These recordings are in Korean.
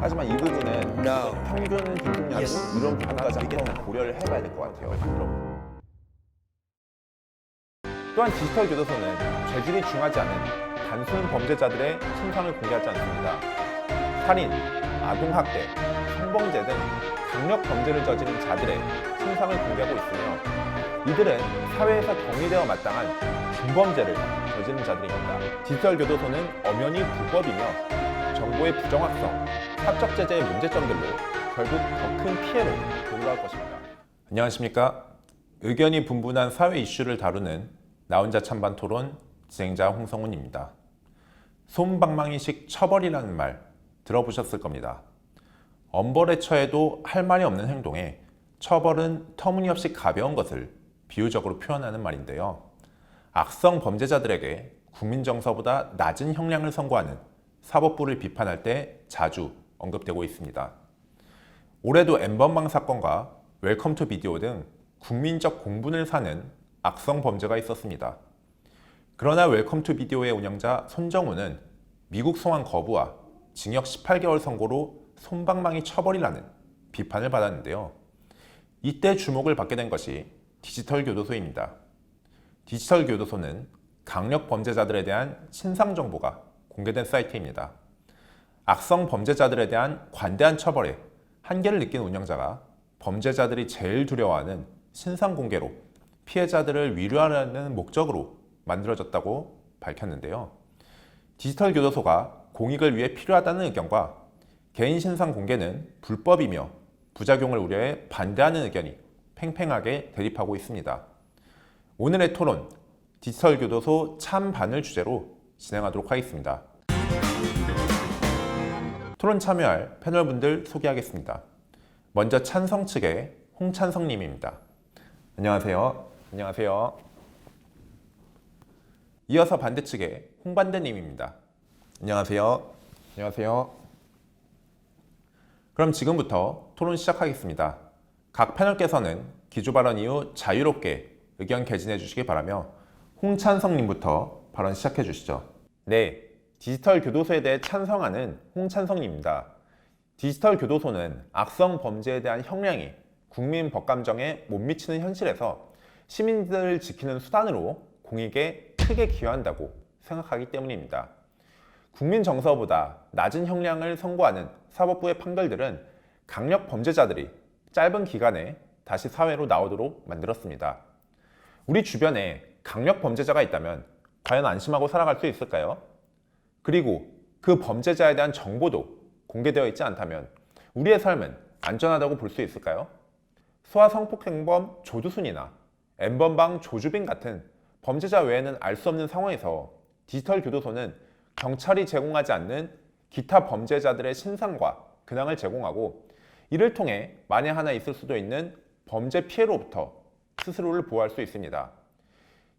하지만 이 부분은 No. 평균은 기준이 아니고 Yes. 이런 부분까지 한번 고려를 해봐야 될 것 같아요. 또한 디지털 교도소는 죄질이 중하지 않은 단순 범죄자들의 신상을 공개하지 않습니다. 살인, 아동학대, 성범죄 등 강력 범죄를 저지른 자들의 신상을 공개하고 있으며 이들은 사회에서 경리되어 마땅한 중범죄를 저지른 자들입니다. 디지털 교도소는 엄연히 불법이며 정보의 부정확성, 사적 제재의 문제점들로 결국 더 큰 피해로 돌아갈 것입니다. 안녕하십니까? 의견이 분분한 사회 이슈를 다루는 나 혼자 찬반 토론 진행자 홍성훈입니다. 솜방망이식 처벌이라는 말 들어보셨을 겁니다. 엄벌에 처해도 할 말이 없는 행동에 처벌은 터무니없이 가벼운 것을 비유적으로 표현하는 말인데요. 악성 범죄자들에게 국민 정서보다 낮은 형량을 선고하는 사법부를 비판할 때 자주 언급되고 있습니다. 올해도 엠번방 사건과 웰컴 투 비디오 등 국민적 공분을 사는 악성 범죄가 있었습니다. 그러나 웰컴 투 비디오의 운영자 손정우는 미국 송환 거부와 징역 18개월 선고로 손방망이 처벌이라는 비판을 받았는데요. 이때 주목을 받게 된 것이 디지털 교도소입니다. 디지털 교도소는 강력 범죄자들에 대한 신상 정보가 공개된 사이트입니다. 악성 범죄자들에 대한 관대한 처벌에 한계를 느낀 운영자가 범죄자들이 제일 두려워하는 신상 공개로 피해자들을 위로하려는 목적으로 만들어졌다고 밝혔는데요. 디지털 교도소가 공익을 위해 필요하다는 의견과 개인 신상 공개는 불법이며 부작용을 우려해 반대하는 의견이 팽팽하게 대립하고 있습니다. 오늘의 토론, 디지털 교도소 참반을 주제로 진행하도록 하겠습니다. 토론 참여할 패널분들 소개하겠습니다. 먼저 찬성 측의 홍찬성님입니다. 안녕하세요. 안녕하세요. 이어서 반대 측의 홍반대님입니다. 안녕하세요. 안녕하세요. 그럼 지금부터 토론 시작하겠습니다. 각 패널께서는 기조 발언 이후 자유롭게 의견 개진해 주시기 바라며 홍찬성님부터 발언 시작해 주시죠. 네, 디지털 교도소에 대해 찬성하는 홍찬성입니다. 디지털 교도소는 악성 범죄에 대한 형량이 국민 법감정에 못 미치는 현실에서 시민들을 지키는 수단으로 공익에 크게 기여한다고 생각하기 때문입니다. 국민 정서보다 낮은 형량을 선고하는 사법부의 판결들은 강력 범죄자들이 짧은 기간에 다시 사회로 나오도록 만들었습니다. 우리 주변에 강력 범죄자가 있다면 과연 안심하고 살아갈 수 있을까요? 그리고 그 범죄자에 대한 정보도 공개되어 있지 않다면 우리의 삶은 안전하다고 볼 수 있을까요? 소아 성폭행범 조두순이나 엠번방 조주빈 같은 범죄자 외에는 알 수 없는 상황에서 디지털 교도소는 경찰이 제공하지 않는 기타 범죄자들의 신상과 근황을 제공하고 이를 통해 만에 하나 있을 수도 있는 범죄 피해로부터 스스로를 보호할 수 있습니다.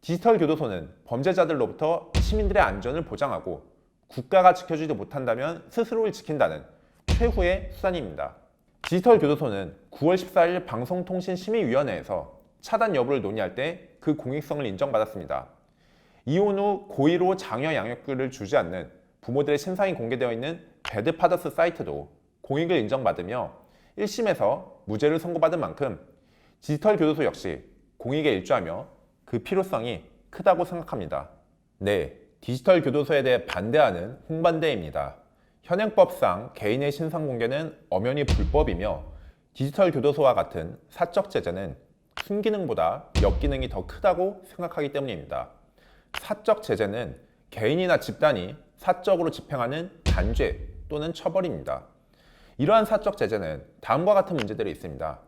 디지털 교도소는 범죄자들로부터 시민들의 안전을 보장하고 국가가 지켜주지 못한다면 스스로를 지킨다는 최후의 수단입니다. 디지털 교도소는 9월 14일 방송통신심의위원회에서 차단 여부를 논의할 때 그 공익성을 인정받았습니다. 이혼 후 고의로 장여 양육비를 주지 않는 부모들의 신상이 공개되어 있는 배드파더스 사이트도 공익을 인정받으며 1심에서 무죄를 선고받은 만큼 디지털 교도소 역시 공익에 일조하며 그 필요성이 크다고 생각합니다. 네, 디지털 교도소에 대해 반대하는 홍반대입니다. 현행법상 개인의 신상 공개는 엄연히 불법이며 디지털 교도소와 같은 사적 제재는 순기능보다 역기능이 더 크다고 생각하기 때문입니다. 사적 제재는 개인이나 집단이 사적으로 집행하는 단죄 또는 처벌입니다. 이러한 사적 제재는 다음과 같은 문제들이 있습니다.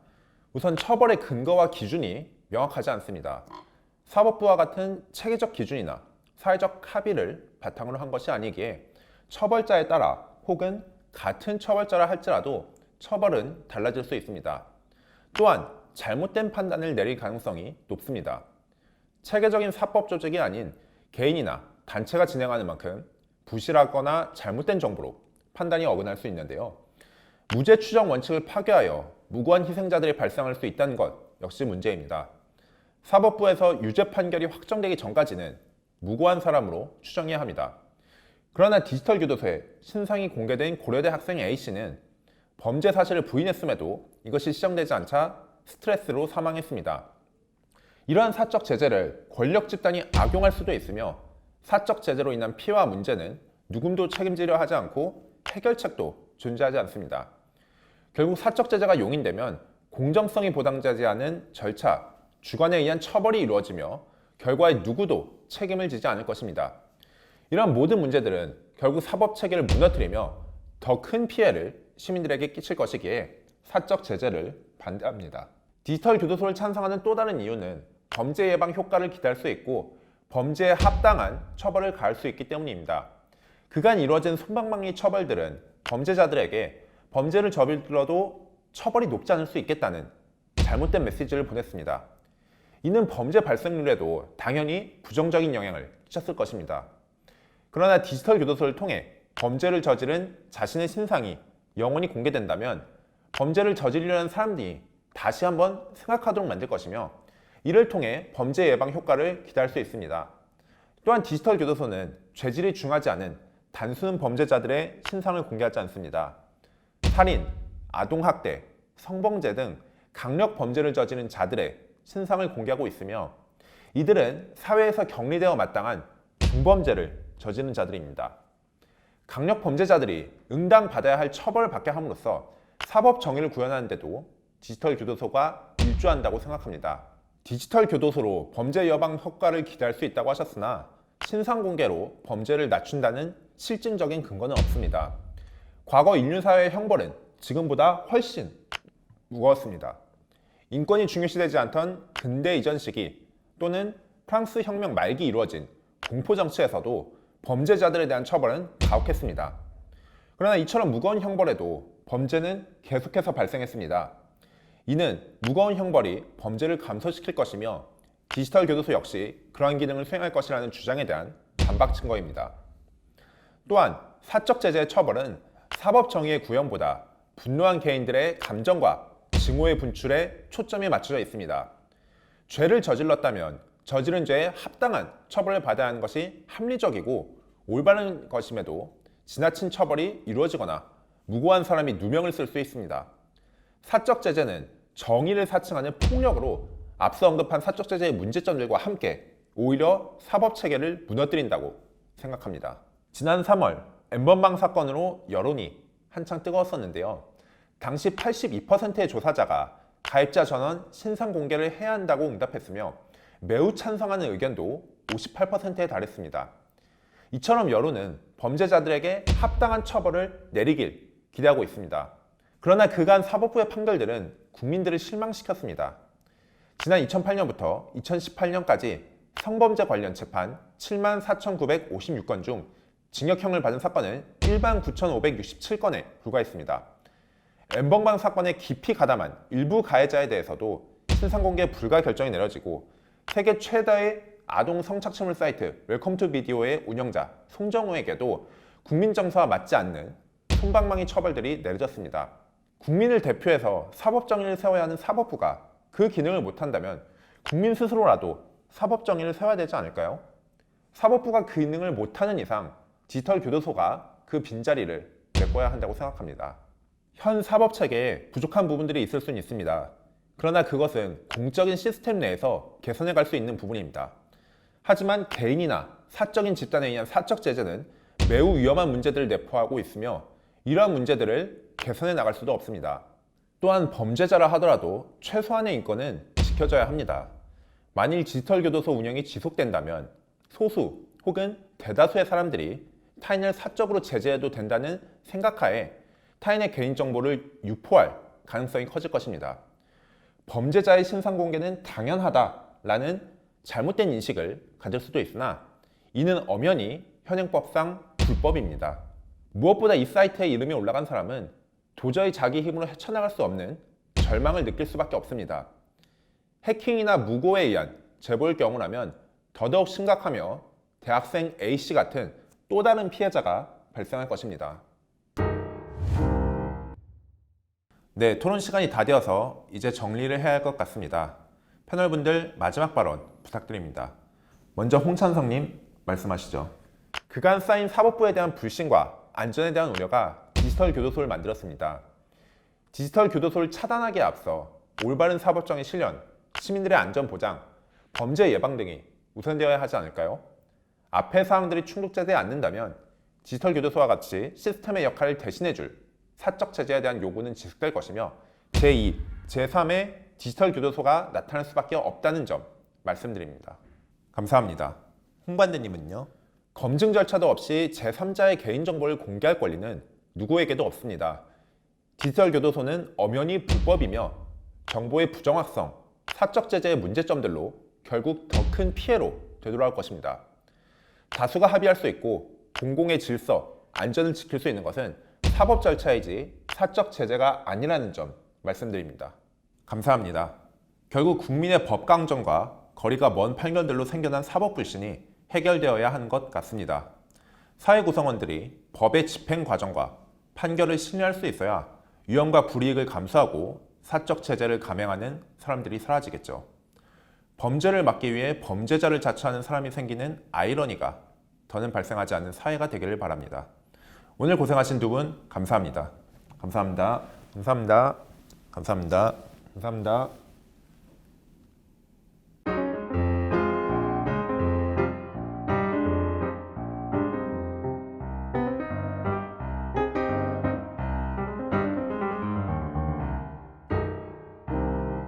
우선 처벌의 근거와 기준이 명확하지 않습니다. 사법부와 같은 체계적 기준이나 사회적 합의를 바탕으로 한 것이 아니기에 처벌자에 따라 혹은 같은 처벌자라 할지라도 처벌은 달라질 수 있습니다. 또한 잘못된 판단을 내릴 가능성이 높습니다. 체계적인 사법 조직이 아닌 개인이나 단체가 진행하는 만큼 부실하거나 잘못된 정보로 판단이 어긋날 수 있는데요. 무죄 추정 원칙을 파괴하여 무고한 희생자들이 발생할 수 있다는 것 역시 문제입니다. 사법부에서 유죄 판결이 확정되기 전까지는 무고한 사람으로 추정해야 합니다. 그러나 디지털 교도소에 신상이 공개된 고려대 학생 A씨는 범죄 사실을 부인했음에도 이것이 시정되지 않자 스트레스로 사망했습니다. 이러한 사적 제재를 권력 집단이 악용할 수도 있으며 사적 제재로 인한 피해와 문제는 누군도 책임지려 하지 않고 해결책도 존재하지 않습니다. 결국 사적 제재가 용인되면 공정성이 보장되지 않은 절차, 주관에 의한 처벌이 이루어지며 결과에 누구도 책임을 지지 않을 것입니다. 이러한 모든 문제들은 결국 사법 체계를 무너뜨리며 더 큰 피해를 시민들에게 끼칠 것이기에 사적 제재를 반대합니다. 디지털 교도소를 찬성하는 또 다른 이유는 범죄 예방 효과를 기대할 수 있고 범죄에 합당한 처벌을 가할 수 있기 때문입니다. 그간 이루어진 솜방망이 처벌들은 범죄자들에게 범죄를 저질러도 처벌이 높지 않을 수 있겠다는 잘못된 메시지를 보냈습니다. 이는 범죄 발생률에도 당연히 부정적인 영향을 끼쳤을 것입니다. 그러나 디지털 교도소를 통해 범죄를 저지른 자신의 신상이 영원히 공개된다면 범죄를 저지르려는 사람들이 다시 한번 생각하도록 만들 것이며 이를 통해 범죄 예방 효과를 기대할 수 있습니다. 또한 디지털 교도소는 죄질이 중하지 않은 단순 범죄자들의 신상을 공개하지 않습니다. 살인, 아동학대, 성범죄 등 강력 범죄를 저지른 자들의 신상을 공개하고 있으며 이들은 사회에서 격리되어 마땅한 중범죄를 저지른 자들입니다. 강력 범죄자들이 응당 받아야 할 처벌을 받게 함으로써 사법 정의를 구현하는데도 디지털 교도소가 일조한다고 생각합니다. 디지털 교도소로 범죄 예방 효과를 기대할 수 있다고 하셨으나 신상 공개로 범죄를 낮춘다는 실증적인 근거는 없습니다. 과거 인류 사회의 형벌은 지금보다 훨씬 무거웠습니다. 인권이 중요시되지 않던 근대 이전 시기 또는 프랑스 혁명 말기 이루어진 공포 정치에서도 범죄자들에 대한 처벌은 가혹했습니다. 그러나 이처럼 무거운 형벌에도 범죄는 계속해서 발생했습니다. 이는 무거운 형벌이 범죄를 감소시킬 것이며 디지털 교도소 역시 그러한 기능을 수행할 것이라는 주장에 대한 반박 증거입니다. 또한 사적 제재의 처벌은 사법 정의의 구현보다 분노한 개인들의 감정과 증오의 분출에 초점이 맞춰져 있습니다. 죄를 저질렀다면 저지른 죄에 합당한 처벌을 받아야 하는 것이 합리적이고 올바른 것임에도 지나친 처벌이 이루어지거나 무고한 사람이 누명을 쓸 수 있습니다. 사적 제재는 정의를 사칭하는 폭력으로 앞서 언급한 사적 제재의 문제점들과 함께 오히려 사법 체계를 무너뜨린다고 생각합니다. 지난 3월 엠번방 사건으로 여론이 한창 뜨거웠었는데요. 당시 82%의 조사자가 가입자 전원 신상 공개를 해야 한다고 응답했으며 매우 찬성하는 의견도 58%에 달했습니다. 이처럼 여론은 범죄자들에게 합당한 처벌을 내리길 기대하고 있습니다. 그러나 그간 사법부의 판결들은 국민들을 실망시켰습니다. 지난 2008년부터 2018년까지 성범죄 관련 재판 7만 4,956건 중 징역형을 받은 사건은 일반 9,567건에 불과했습니다. 엠번방 사건에 깊이 가담한 일부 가해자에 대해서도 신상공개 불가 결정이 내려지고 세계 최다의 아동 성착취물 사이트 웰컴 투 비디오의 운영자 송정우에게도 국민 정서와 맞지 않는 손방망이 처벌들이 내려졌습니다. 국민을 대표해서 사법 정의를 세워야 하는 사법부가 그 기능을 못한다면 국민 스스로라도 사법 정의를 세워야 되지 않을까요? 사법부가 그 기능을 못하는 이상 디지털 교도소가 그 빈자리를 메꿔야 한다고 생각합니다. 현 사법 체계에 부족한 부분들이 있을 수는 있습니다. 그러나 그것은 공적인 시스템 내에서 개선해 갈 수 있는 부분입니다. 하지만 개인이나 사적인 집단에 의한 사적 제재는 매우 위험한 문제들을 내포하고 있으며 이러한 문제들을 개선해 나갈 수도 없습니다. 또한 범죄자라 하더라도 최소한의 인권은 지켜져야 합니다. 만일 디지털 교도소 운영이 지속된다면 소수 혹은 대다수의 사람들이 타인을 사적으로 제재해도 된다는 생각하에 타인의 개인정보를 유포할 가능성이 커질 것입니다. 범죄자의 신상 공개는 당연하다라는 잘못된 인식을 가질 수도 있으나 이는 엄연히 현행법상 불법입니다. 무엇보다 이 사이트에 이름이 올라간 사람은 도저히 자기 힘으로 헤쳐나갈 수 없는 절망을 느낄 수밖에 없습니다. 해킹이나 무고에 의한 제보일 경우라면 더더욱 심각하며 대학생 A씨 같은 또 다른 피해자가 발생할 것입니다. 네, 토론 시간이 다 되어서 이제 정리를 해야 할 것 같습니다. 패널분들 마지막 발언 부탁드립니다. 먼저 홍찬성님 말씀하시죠. 그간 쌓인 사법부에 대한 불신과 안전에 대한 우려가 디지털 교도소를 만들었습니다. 디지털 교도소를 차단하기에 앞서 올바른 사법정의 실현, 시민들의 안전 보장, 범죄 예방 등이 우선되어야 하지 않을까요? 앞의 사항들이 충족되지 않는다면 디지털 교도소와 같이 시스템의 역할을 대신해줄 사적 체제에 대한 요구는 지속될 것이며 제2, 제3의 디지털 교도소가 나타날 수밖에 없다는 점 말씀드립니다. 감사합니다. 홍반대님은요? 검증 절차도 없이 제3자의 개인정보를 공개할 권리는 누구에게도 없습니다. 디지털 교도소는 엄연히 불법이며 정보의 부정확성, 사적 제재의 문제점들로 결국 더 큰 피해로 되돌아올 것입니다. 다수가 합의할 수 있고 공공의 질서, 안전을 지킬 수 있는 것은 사법 절차이지 사적 제재가 아니라는 점 말씀드립니다. 감사합니다. 결국 국민의 법 강정과 거리가 먼 판결들로 생겨난 사법 불신이 해결되어야 하는 것 같습니다. 사회 구성원들이 법의 집행 과정과 판결을 신뢰할 수 있어야 위험과 불이익을 감수하고 사적 체제를 감행하는 사람들이 사라지겠죠. 범죄를 막기 위해 범죄자를 자처하는 사람이 생기는 아이러니가 더는 발생하지 않는 사회가 되기를 바랍니다. 오늘 고생하신 두 분 감사합니다. 감사합니다. 감사합니다. 감사합니다. 감사합니다.